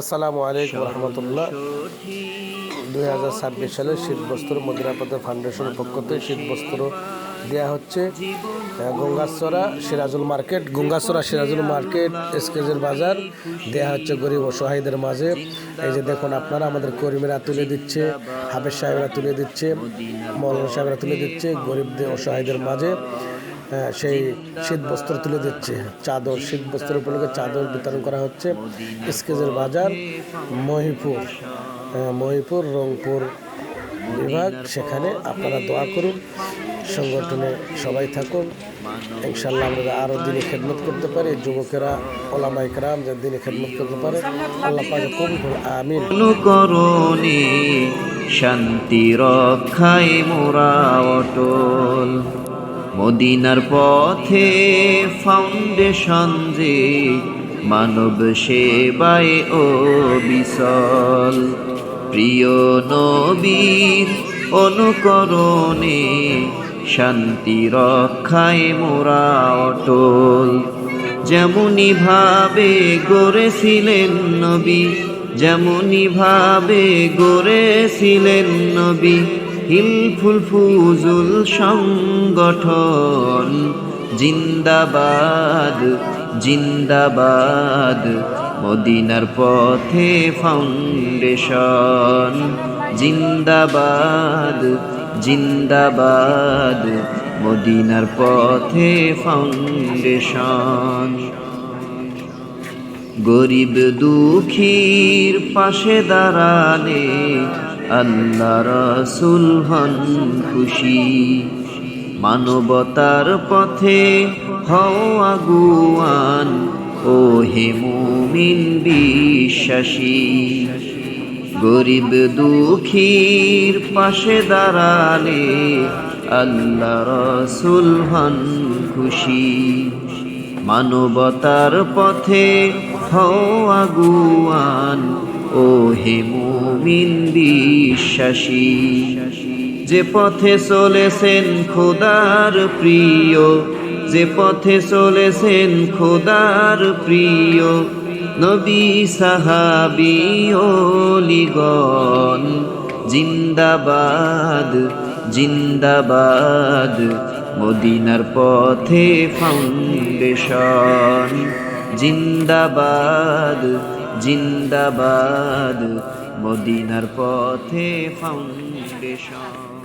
আসসালামু আলাইকুম রহমতুল্লাহ। দুই হাজার ছাব্বিশ সালে শীতবস্ত্র মদিনাপথে ফাউন্ডেশনের পক্ষ থেকে শীতবস্ত্র দেওয়া হচ্ছে। গঙ্গাচড়া সিরাজুল মার্কেট গঙ্গাচড়া সিরাজুল মার্কেট, এসকেজের বাজার দেওয়া হচ্ছে গরিব অসহায়দের মাঝে। এই যে দেখুন আপনারা, আমাদের কর্মীরা তুলে দিচ্ছে, হাফেজ সাহেবরা তুলে দিচ্ছে, মৌলানা সাহেবরা তুলে দিচ্ছে গরিবদের অসহায়দের মাঝে। সেই শীত বস্ত্র তুলে দিচ্ছে। চাদর শীত বস্ত্র উপলক্ষে চাদর বিতরণ করা হচ্ছে স্কেজের বাজার মহিপুর। হ্যাঁ, মহিপুর রংপুর বিভাগ। সেখানে আপনারা দোয়া করুন সংগঠনে সবাই থাকুন। ইনশাল্লাহ আমরা আরও দিনে খেদমত করতে পারি। যুবকেরা ওলামাই ওলামাইকরাম যে দিনে খেদমত করতে পারে। আল্লাহ পাকে কবুল করুন শান্তি রক্ষায় মোরা অটল। মদিনার পথে ফাউন্ডেশন যে মানব সেবায় ও বিশল। প্রিয় নবীর অনুকরণে শান্তি রক্ষায় মোরা অটল। যেমনি ভাবে গড়েছিলেন নবী, যেমনি ভাবে গড়েছিলেন নবী হিলফুল ফুজুল সংগঠন। জিন্দাবাদ জিন্দাবাদ, মদিনার পথে ফাউন্ডেশন। জিন্দাবাদ জিন্দাবাদ, মদিনার পথে ফাউন্ডেশন। গরিব দুঃখীর পাশে দাঁড়ালে আল্লাহ রসুল হন খুশি। মানবতার পথে হও আগুয়ান ও হে মুমিন বিশ্বাসী। গরিব দুঃখীর পাশে দাঁড়ালে আল্লাহ রসুল হন খুশি। মানবতার পথে হও আগুয়ান ও হে মুমিন বিশ্বাসী, যে পথে চলেছেন খোদার প্রিয়, যে পথে চলেছেন খোদার প্রিয়, নবী সাহাবি লিগন জিন্দাবাদ জিন্দাবাদ, মদিনার পথে ফাউন্ডেশন জিন্দাবাদ জিন্দাবাদ মদিনার পথে ফাউন্ডেশন